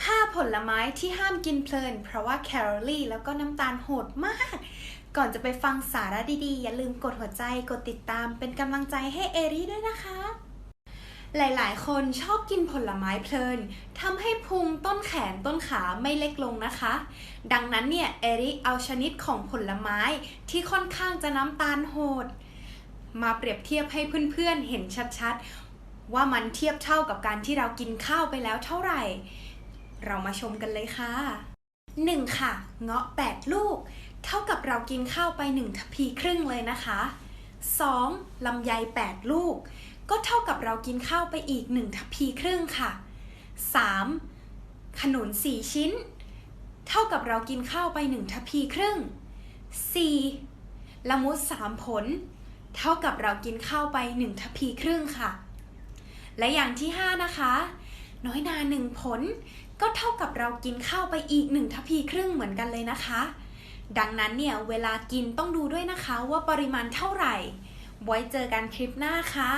5 ผลไม้ที่ห้ามกินเพลิน เพราะว่าแคลอรี่แล้วก็น้ำตาลโหดมาก ก่อนจะไปฟังสาระดีๆ อย่าลืมกดหัวใจกดติดตามเป็นกำลังใจให้เอรี่ด้วยนะคะ หลายๆ คนชอบกินผลไม้เพลินทำให้พุงต้นแขนต้นขาไม่เล็กลงนะคะ ดังนั้นเนี่ยเอริเอาชนิดของผลไม้ที่ค่อนข้างจะน้ำตาลโหด มาเปรียบเทียบให้เพื่อนๆเห็นชัดๆ ว่ามันเทียบเท่ากับการที่เรากินข้าวไปแล้วเท่าไหร่ เรามาชมกันเลยค่ะ 1. ค่ะ เงาะ 8 ลูก เท่ากับเรากินข้าวไป 1ทัพพีครึ่งเลยนะคะ 2. ลำไย 8 ลูก ก็เท่ากับเรากินข้าวไปอีก 1ทัพพีครึ่งค่ะ 3. ขนุน 4 ชิ้น เท่ากับเรากินข้าวไป 1ทัพพีครึ่ง 4. ละมุด 3 ผล เท่ากับเรากินข้าวไป 1ทัพพีครึ่งค่ะ และอย่างที่ 5 นะคะ น้อยนาหนึ่งผล ก็เท่ากับเรากินข้าวไปอีกหนึ่งทพีครึ่งเหมือนกันเลยนะคะ ดังนั้นเนี่ยเวลากินต้องดูด้วยนะคะว่าปริมาณเท่าไหร่ ไว้เจอกันคลิปหน้าค่ะ